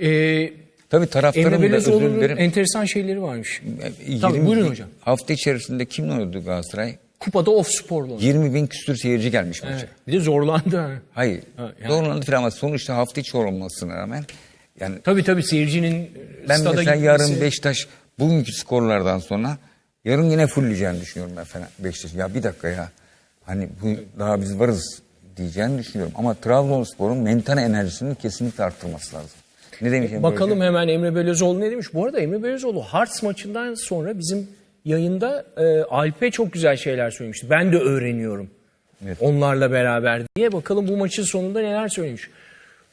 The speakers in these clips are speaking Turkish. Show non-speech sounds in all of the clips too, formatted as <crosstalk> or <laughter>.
Ee, Tabii taraftarın Emre da özür dilerim. enteresan şeyleri varmış. 20 Tabii, buyurun hocam. Hafta içerisinde kimle oynadı Galatasaray? Kupada off sporlu. 20 bin küsür seyirci gelmiş maça. Evet. Bir de zorlandı. ha. Hayır. Ha, yani. Doğrulandı falan ama sonuçta hafta içi olmasına rağmen yani Tabii tabii seyircinin ben stada mesela gitmesi. yarın Beşiktaş bugünkü skorlardan sonra yarın yine fullleyeceğini düşünüyorum ben falan Beşiktaş. Ya bir dakika ya. Hani bu daha biz varız diyeceğini düşünüyorum. Ama Trabzonspor'un mental enerjisini kesinlikle arttırması lazım. Ne demiş Emre Bakalım Hoca? hemen Emre Belözoğlu ne demiş? Bu arada Emre Belözoğlu Hearts maçından sonra bizim yayında e, Alp'e çok güzel şeyler söylemişti. Ben de öğreniyorum. Evet. Onlarla beraber diye. Bakalım bu maçın sonunda neler söylemiş.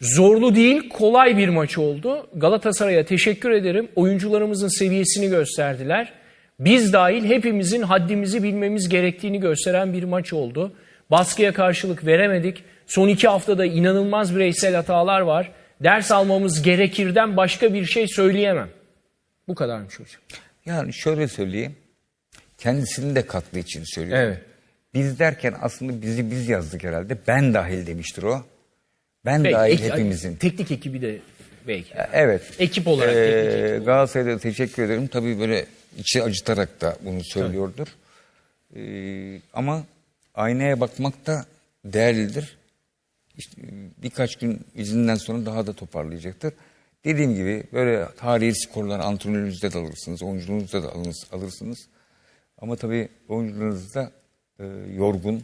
Zorlu değil, kolay bir maç oldu. Galatasaray'a teşekkür ederim. Oyuncularımızın seviyesini gösterdiler. Biz dahil hepimizin haddimizi bilmemiz gerektiğini gösteren bir maç oldu. Baskıya karşılık veremedik. Son iki haftada inanılmaz bireysel hatalar var. Ders almamız gerekirden başka bir şey söyleyemem. Bu kadarmış hocam. Yani şöyle söyleyeyim. Kendisinin de kattığı için söylüyorum. Evet. Biz derken aslında bizi biz yazdık herhalde. Ben dahil demiştir o. Ben Peki, dahil ek- hepimizin. Teknik ekibi de belki. Evet. Ekip olarak, teknik ekip. Galatasaray'da teşekkür ederim. Tabii böyle içi acıtarak da bunu söylüyordur. Ee, ama aynaya bakmak da değerlidir. İşte birkaç gün izinden sonra daha da toparlayacaktır. Dediğim gibi böyle tarihi skorlar antrenörünüzde de alırsınız, oyunculuğunuzda da alırsınız. Ama tabii oyuncularınız da e, yorgun,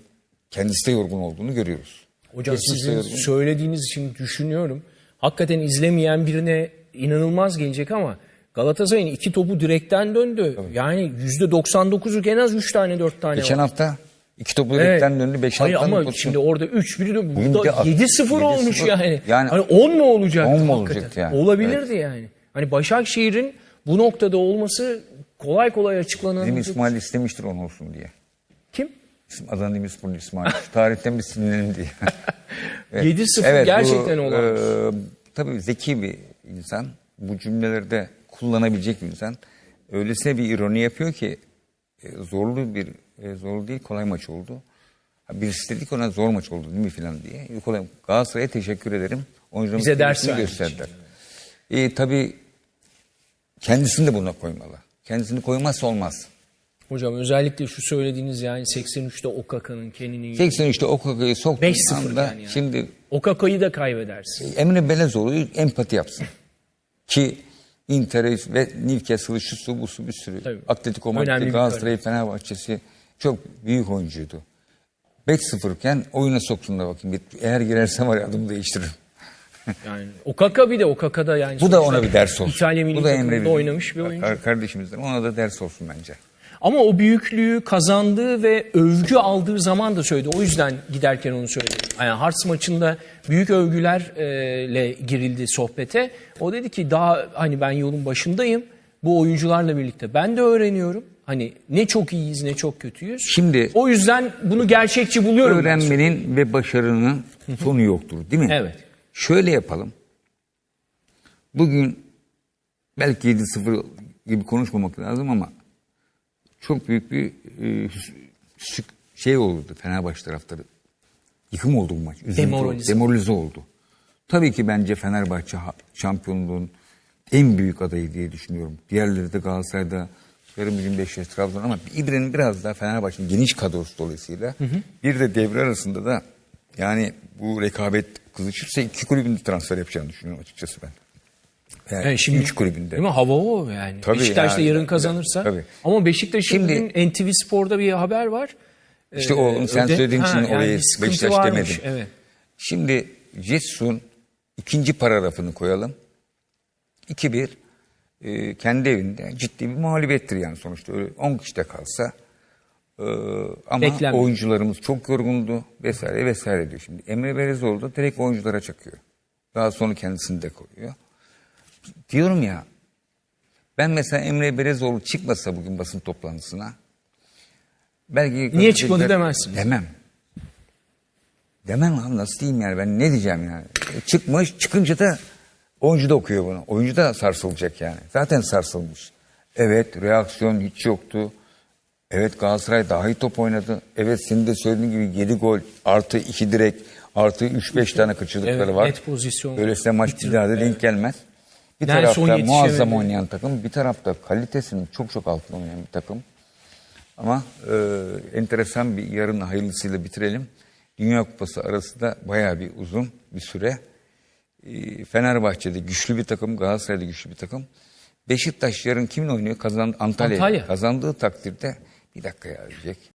kendisi de yorgun olduğunu görüyoruz. Hocam Kesinlikle sizin yorgun. söylediğiniz için düşünüyorum. Hakikaten izlemeyen birine inanılmaz gelecek ama Galatasaray'ın iki topu direkten döndü. Yani %99'u en az 3 tane 4 tane Geçen var. hafta iki topu Evet. direkten döndü, beş Hayır alttan ama pozisyon. şimdi orada 3-1 de Bugün burada de at- 7-0 olmuş 7-0. yani. Yani- hani 10 mu olacaktı? 10 mu olacaktı yani? Olabilirdi yani. Hani Başakşehir'in bu noktada olması kolay kolay Bizim açıklanamayacak. İsmail istemiştir on olsun diye. Kim? Adana Demirsporlu İsmail. Tarihten bir sinirlenin diye. <laughs> 7-0 gerçekten bu, olağanüstü. e, tabii zeki bir insan. Bu cümlelerde kullanabilecek bir insan. Öylesine bir ironi yapıyor ki e, zorlu bir e, zorlu değil kolay maç oldu. Birisi dedi ki ona zor maç oldu değil mi filan diye. Kolay. Galatasaray'a teşekkür ederim. Oyuncularımız Bize ders gösterdiler. E, tabii kendisini de buna koymalı. Kendisini koymazsa olmaz. Hocam özellikle şu söylediğiniz yani 83'te Okaka'nın, Kenny'nin 83'te Okaka'yı soktuğun 5-0 anda yani yani. şimdi Okaka'yı da kaybedersin. Emre Belezoğlu empati yapsın. <laughs> Ki Inter'e ve Newcastle'ı şu su bu su bir sürü. Tabii. Atletico Madrid, Galatasaray, Fenerbahçe'si çok büyük oyuncuydu. 5-0 iken oyuna soktuğunda bakayım. Eğer girerse var ya adımı değiştiririm. <laughs> Yani Okaka bir de Okaka'da yani Bu da ona bir ders olsun. İtalya milli Bu da Emre oynamış bir oyuncu. Kar- Kardeşimizden ona da ders olsun bence. Ama o büyüklüğü kazandığı ve övgü aldığı zaman da söyledi. O yüzden giderken onu söyledi. Yani Hearts maçında büyük övgülerle girildi sohbete. O dedi ki daha hani ben yolun başındayım. Bu oyuncularla birlikte ben de öğreniyorum. Hani ne çok iyiyiz ne çok kötüyüz. Şimdi- o yüzden bunu gerçekçi buluyorum. Öğrenmenin ve başarının sonu yoktur değil mi? Evet. Şöyle yapalım. Bugün belki 7-0 gibi konuşmamak lazım ama çok büyük bir e, şey oldu Fenerbahçe taraftarı. Yıkım oldu bu maç. Üzüntü Demoralize. oldu, demoralize oldu. Tabii ki bence Fenerbahçe şampiyonluğun en büyük adayı diye düşünüyorum. Diğerleri de Galatasaray'da yarın bir gün Beşiktaş, Trabzon ama İbre'nin biraz daha Fenerbahçe'nin geniş kadrosu dolayısıyla bir de devre arasında da yani bu rekabet kızışırsa iki kulübün de transfer yapacağını düşünüyorum açıkçası ben. Yani şimdi, üç kulübünde. Değil mi? Hava o yani. Tabii Beşiktaş da yani. yarın kazanırsa. Tabii. Ama Beşiktaş'ın Şimdi- NTV Spor'da bir haber var. İşte o sen öde- söylediğin Ha, için yani orayı Beşiktaş varmış, demedim. Evet. Şimdi Jetsun ikinci paragrafını koyalım. 2-1 e, kendi evinde ciddi bir mağlubiyettir yani sonuçta. Öyle 10 kişide kalsa e, ama Beklenmiyor. oyuncularımız çok yorgundu vesaire vesaire diyor şimdi. Emre Belezoğlu da direkt oyunculara çakıyor. Daha sonra kendisini de koyuyor. Diyorum ya ben mesela Emre Belezoğlu çıkmasa bugün basın toplantısına belki Niye çıkmadı demezsin. Demem. Demem abi nasıl diyeyim yani ben ne diyeceğim yani. E, Çıkmış çıkınca da oyuncu da okuyor bunu. Oyuncu da sarsılacak yani. Zaten sarsılmış. Evet reaksiyon hiç yoktu. Evet Galatasaray daha iyi top oynadı. Evet senin de söylediğin gibi 7 gol artı 2 direk artı 3-5 tane kaçırdıkları Evet, var. net pozisyon Böylesine maç bir daha da denk gelmez. Bir Nelson tarafta muazzam oynayan takım, bir tarafta kalitesinin çok çok altında oynayan bir takım. Ama e, enteresan bir yarın hayırlısıyla bitirelim. Dünya Kupası arası da bayağı bir uzun bir süre. E, Fenerbahçe'de güçlü bir takım, Galatasaray'da güçlü bir takım. Beşiktaş yarın kimin oynuyor? Kazan, Antalya. Antalya. Kazandığı takdirde bir dakika ya diyecek.